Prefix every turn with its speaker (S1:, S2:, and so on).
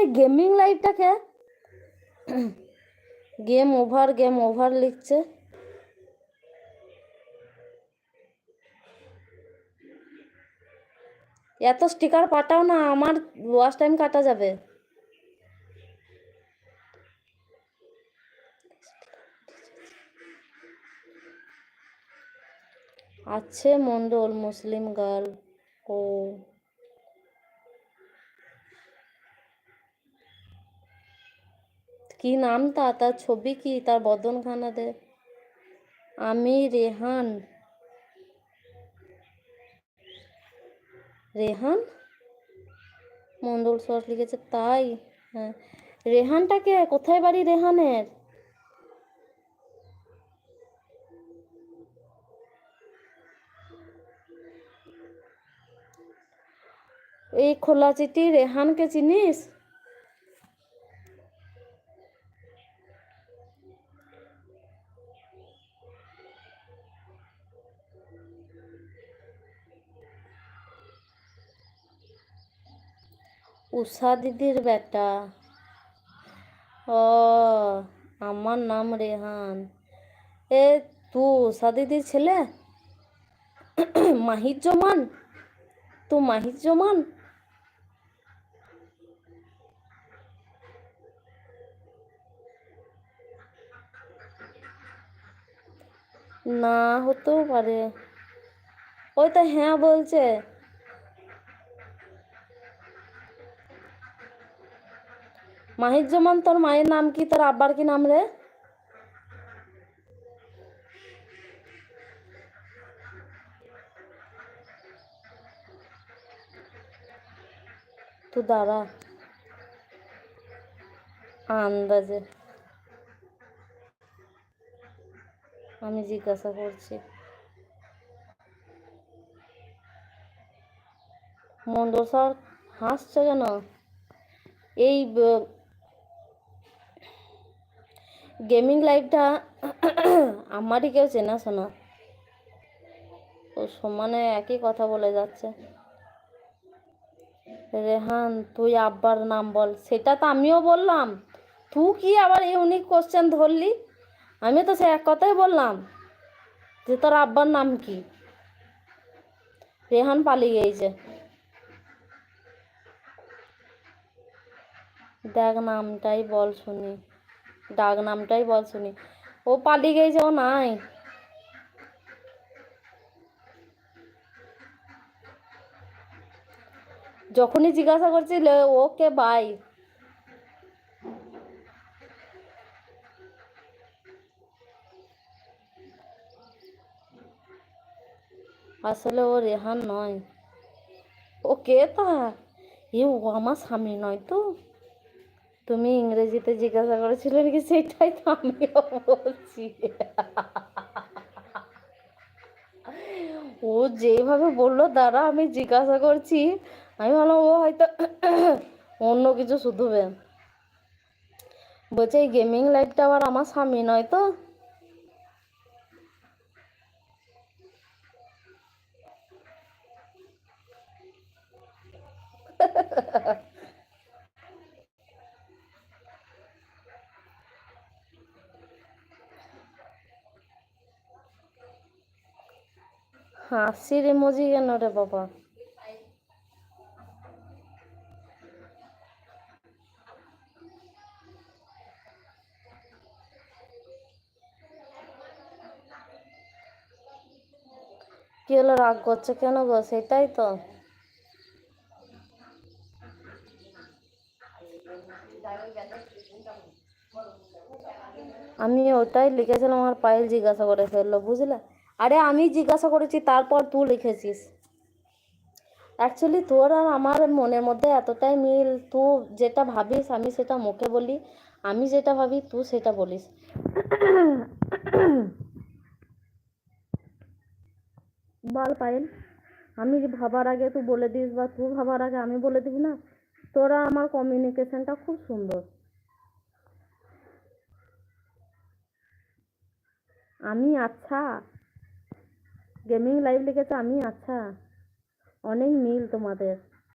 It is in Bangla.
S1: এই গেমিং লাইভটাকে গেম ওভার গেম ওভার লিখছে। এত স্টিকার পাঠাও না, আমার ওয়াচ টাইম কাটা যাবে। আছে মন্ডল, মুসলিম গার্ল ও। কি নামটা তার ছবি কি? তার বদনখানা দে। আমি রেহান। রেহান? মন্ডল শর্ট লিখেছে তাই? হ্যাঁ। রেহানটাকে কোথায় বাড়ি রেহানের? এই খোলা চিঠি রেহানকে চিনিস? উষা দিদির বেটা। ও, আমার নাম রেহান। এ তুই উষা দিদির ছেলে? মাহির জমান? তু মাহির জমান? না, হতেও পারে। ওই তো হ্যাঁ বলছে। মাহির জমান, তোর মায়ের নাম কি? তোর আব্বার কি নাম রে? তুই দাঁড়া। আন্দাজে। আমি জিজ্ঞাসা করছি। মন্ডল স্যার হাসছে কেন? এই গেমিং লাইফটা আমারই কেউ চেনা শোনা ও সমানে একই কথা বলে যাচ্ছে। রেহান, তুই আব্বার নাম বল। সেটা তো আমিও বললাম। তুই কি আবার ইউনিক কোশ্চেন ধরলি? আমি তো সে এক কথাই বললাম যে তোর আব্বার নাম কি? রেহান পালিয়ে গিয়েছে। দেখ নামটাই বল শুনি। ডাক নামটাই বল শুনি। ও পালিয়ে গেছে, ও নাই। যখনই জিজ্ঞাসা করছিল ওকে বাই আসলে ও রেহান নয়। ও কে তা এ ও আমার স্বামী নয় তো। তুমি ইংরেজিতে জিজ্ঞাসা করেছিলে নাকি সেটাই তো আমিও বলছি। ও যেভাবে বলল, দাঁড়া, আমি জিজ্ঞাসা করছি। আমি ভাবলাম ও হয়তো অন্য কিছু শুধুবে। বলছে, এই গেমিং লাইফটা আবার আমার স্বামী নয় তো? হাসির ইমোজি কেন রে বাবা? কি হলো, রাগ করছে কেন গো? সেটাই তো। আমি ওটাই লিখেছিলাম, আমার পায়েল জিজ্ঞাসা করে ফেলল, বুঝলে? আরে আমি জিজ্ঞাসা করেছি, তারপর তুই লিখেছিস। অ্যাকচুয়ালি তোর আর আমার মনের মধ্যে এতটাই মিল, তুই যেটা ভাবিস আমি সেটা মুখে বলি, আমি যেটা ভাবি তুই সেটা বলিস। বল পায়েল, আমি ভাবার আগে তুই বলে দিস বা তুই ভাবার আগে আমি বলে দিবি না, তোরা আমার কমিউনিকেশনটা খুব সুন্দর। আমি আচ্ছা গেমিং লাইভ লিখেছে আমি আচ্ছা। অনেক মিল তোমাদের।